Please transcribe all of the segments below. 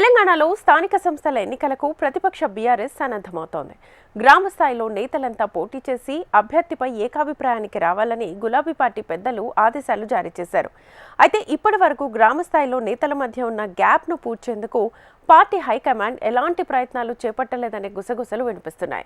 తెలంగాణలో స్థానిక సంస్థల ఎన్నికలకు ప్రతిపక్ష బీఆర్ఎస్ సన్నద్ధమవుతోంది. గ్రామ స్థాయిలో నేతలంతా పోటీ చేసి అభ్యర్థిపై ఏకాభిప్రాయానికి రావాలని గులాబీ పార్టీ పెద్దలు ఆదేశాలు జారీ చేశారు. అయితే ఇప్పటి వరకు గ్రామ స్థాయిలో నేతల మధ్య ఉన్న గ్యాప్ను పూడ్చేందుకు పార్టీ హైకమాండ్ ఎలాంటి ప్రయత్నాలు చేపట్టలేదనే గుసగుసలు వినిపిస్తున్నాయి.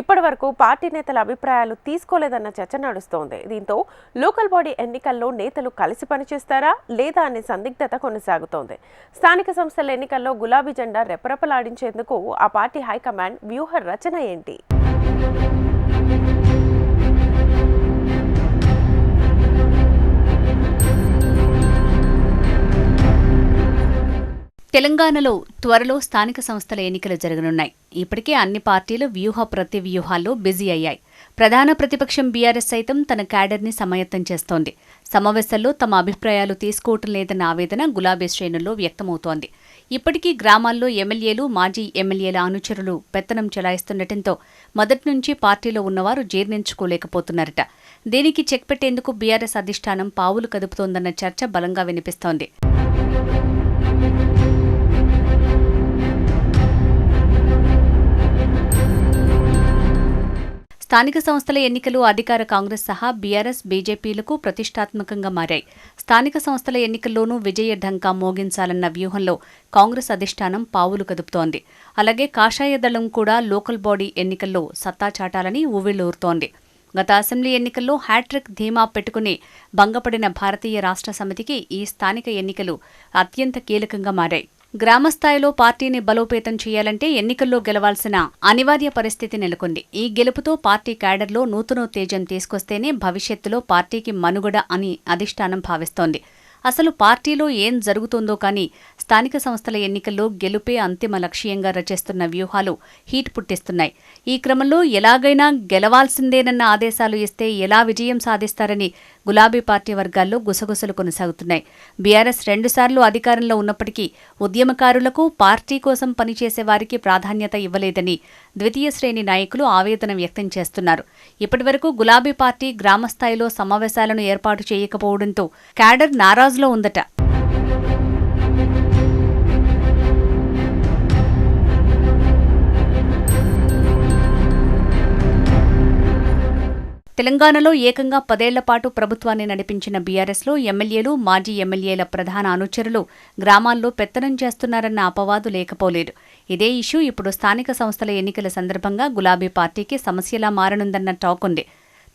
ఇప్పటి వరకు పార్టీ నేతల అభిప్రాయాలు తీసుకోలేదన్న చర్చ నడుస్తోంది. దీంతో లోకల్ బాడీ ఎన్నికల్లో నేతలు కలిసి పనిచేస్తారా లేదా అనే సందిగ్ధత కొనసాగుతోంది. స్థానిక సంస్థల ఎన్నికల్లో గులాబీ జెండా రెపరెపలాడించేందుకు ఆ పార్టీ హైకమాండ్ వ్యూహ రచన ఏంటి? తెలంగాణలో త్వరలో స్థానిక సంస్థల ఎన్నికలు జరగనున్నాయి. ఇప్పటికే అన్ని పార్టీలు వ్యూహ ప్రతి వ్యూహాల్లో బిజీ అయ్యాయి. ప్రధాన ప్రతిపక్షం బీఆర్ఎస్ సైతం తన క్యాడర్ని సమాయత్తం చేస్తోంది. సమావేశాల్లో తమ అభిప్రాయాలు తీసుకోవటం లేదన్న ఆవేదన గులాబీ శ్రేణుల్లో వ్యక్తమవుతోంది. ఇప్పటికీ గ్రామాల్లో ఎమ్మెల్యేలు మాజీ ఎమ్మెల్యేల అనుచరులు పెత్తనం చెలాయిస్తుండటంతో మొదటి నుంచి పార్టీలో ఉన్నవారు జీర్ణించుకోలేకపోతున్నారట. దీనికి చెక్ పెట్టేందుకు బీఆర్ఎస్ అధిష్టానం పావులు కదుపుతోందన్న చర్చ బలంగా వినిపిస్తోంది. స్థానిక సంస్థల ఎన్నికలు అధికార కాంగ్రెస్ సహా బీఆర్ఎస్ బీజేపీలకు ప్రతిష్టాత్మకంగా మారాయి. స్థానిక సంస్థల ఎన్నికల్లోనూ విజయ ఢంకా మోగించాలన్న వ్యూహంలో కాంగ్రెస్ అధిష్టానం పావులు కదుపుతోంది. అలాగే కాషాయ దళం కూడా లోకల్ బాడీ ఎన్నికల్లో సత్తా చాటాలని ఊవిళ్ళూరుతోంది గత అసెంబ్లీ ఎన్నికల్లో హ్యాట్రిక్ ధీమా పెట్టుకుని భంగపడిన భారతీయ రాష్ట్ర సమితికి ఈ స్థానిక ఎన్నికలు అత్యంత కీలకంగా మారాయి. గ్రామస్థాయిలో పార్టీని బలోపేతం చేయాలంటే ఎన్నికల్లో గెలవాల్సిన అనివార్య పరిస్థితి నెలకొంది. ఈ గెలుపుతో పార్టీ క్యాడర్లో నూతనోత్తేజం తీసుకొస్తేనే భవిష్యత్తులో పార్టీకి మనుగడ అని అధిష్టానం భావిస్తోంది. అసలు పార్టీలో ఏం జరుగుతుందో కానీ స్థానిక సంస్థల ఎన్నికల్లో గెలుపే అంతిమ లక్ష్యంగా రచిస్తున్న వ్యూహాలు హీట్ పుట్టిస్తున్నాయి. ఈ క్రమంలో ఎలాగైనా గెలవాల్సిందేనన్న ఆదేశాలు ఇస్తే ఎలా విజయం సాధిస్తారని గులాబీ పార్టీ వర్గాల్లో గుసగుసలు కొనసాగుతున్నాయి. బీఆర్ఎస్ రెండుసార్లు అధికారంలో ఉన్నప్పటికీ ఉద్యమకారులకు పార్టీ కోసం పనిచేసే వారికి ప్రాధాన్యత ఇవ్వలేదని ద్వితీయ శ్రేణి నాయకులు ఆవేదన వ్యక్తం చేస్తున్నారు. ఇప్పటివరకు గులాబీ పార్టీ గ్రామస్థాయిలో సమావేశాలను ఏర్పాటు చేయకపోవడంతో క్యాడర్ నారాజులో ఉందట. తెలంగాణలో ఏకంగా పదేళ్ళ పాటు ప్రభుత్వాన్ని నడిపించిన బీఆర్ఎస్లో ఎమ్మెల్యేలు మాజీ ఎమ్మెల్యేల ప్రధాన అనుచరులు గ్రామాల్లో పెత్తనం చేస్తున్నారన్న అపవాదు లేకపోలేదు. ఇదే ఇష్యూ ఇప్పుడు స్థానిక సంస్థల ఎన్నికల సందర్భంగా గులాబీ పార్టీకి సమస్యలా మారనుందన్న టాక్ ఉంది.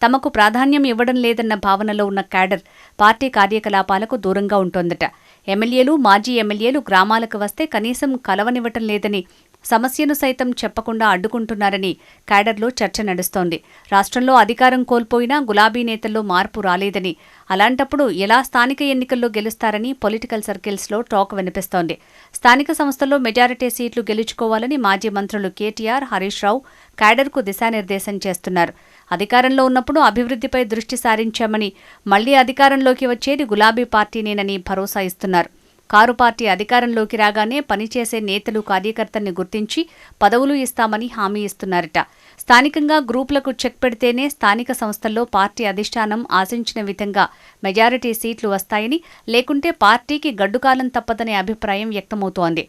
తమకు ప్రాధాన్యం ఇవ్వడం లేదన్న భావనలో ఉన్న క్యాడర్ పార్టీ కార్యకలాపాలకు దూరంగా ఉంటోందట. ఎమ్మెల్యేలు మాజీ ఎమ్మెల్యేలు గ్రామాలకు వస్తే కనీసం కలవనివ్వటం లేదని సమస్యను సైతం చెప్పకుండా అడ్డుకుంటున్నారని క్యాడర్లో చర్చ నడుస్తోంది. రాష్ట్రంలో అధికారం కోల్పోయినా గులాబీ నేతల్లో మార్పు రాలేదని అలాంటప్పుడు ఎలా స్థానిక ఎన్నికల్లో గెలుస్తారని పొలిటికల్ సర్కిల్స్లో టాక్ వినిపిస్తోంది. స్థానిక సంస్థల్లో మెజారిటీ సీట్లు గెలుచుకోవాలని మాజీ మంత్రులు కేటీఆర్ హరీష్ రావు క్యాడర్కు దిశానిర్దేశం చేస్తున్నారు. అధికారంలో ఉన్నప్పుడు అభివృద్ధిపై దృష్టి సారించామని మళ్ళీ అధికారంలోకి వచ్చేది గులాబీ పార్టీనేనని భరోసా ఇస్తున్నారు. కారు పార్టీ అధికారంలోకి రాగానే పనిచేసే నేతలు కార్యకర్తల్ని గుర్తించి పదవులు ఇస్తామని హామీ ఇస్తున్నారట. స్థానికంగా గ్రూపులకు చెక్ పెడితేనే స్థానిక సంస్థల్లో పార్టీ అధిష్టానం ఆశించిన విధంగా మెజారిటీ సీట్లు వస్తాయని లేకుంటే పార్టీకి గడ్డుకాలం తప్పదనే అభిప్రాయం వ్యక్తమవుతోంది.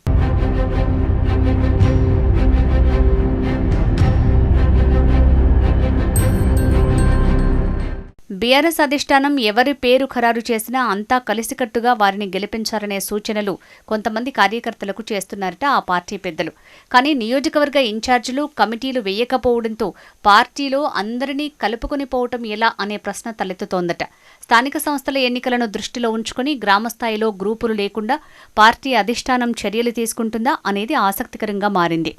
బీఆర్ఎస్ అధిష్టానం ఎవరి పేరు ఖరారు చేసినా అంతా కలిసికట్టుగా వారిని గెలిపించారనే సూచనలు కొంతమంది కార్యకర్తలకు చేస్తున్నారట ఆ పార్టీ పెద్దలు. కానీ నియోజకవర్గ ఇన్ఛార్జీలు కమిటీలు వేయకపోవడంతో పార్టీలో అందరినీ కలుపుకొని పోవటం ఎలా అనే ప్రశ్న తలెత్తుతోందట. స్థానిక సంస్థల ఎన్నికలను దృష్టిలో ఉంచుకుని గ్రామస్థాయిలో గ్రూపులు లేకుండా పార్టీ అధిష్టానం చర్యలు తీసుకుంటుందా అనేది ఆసక్తికరంగా మారింది.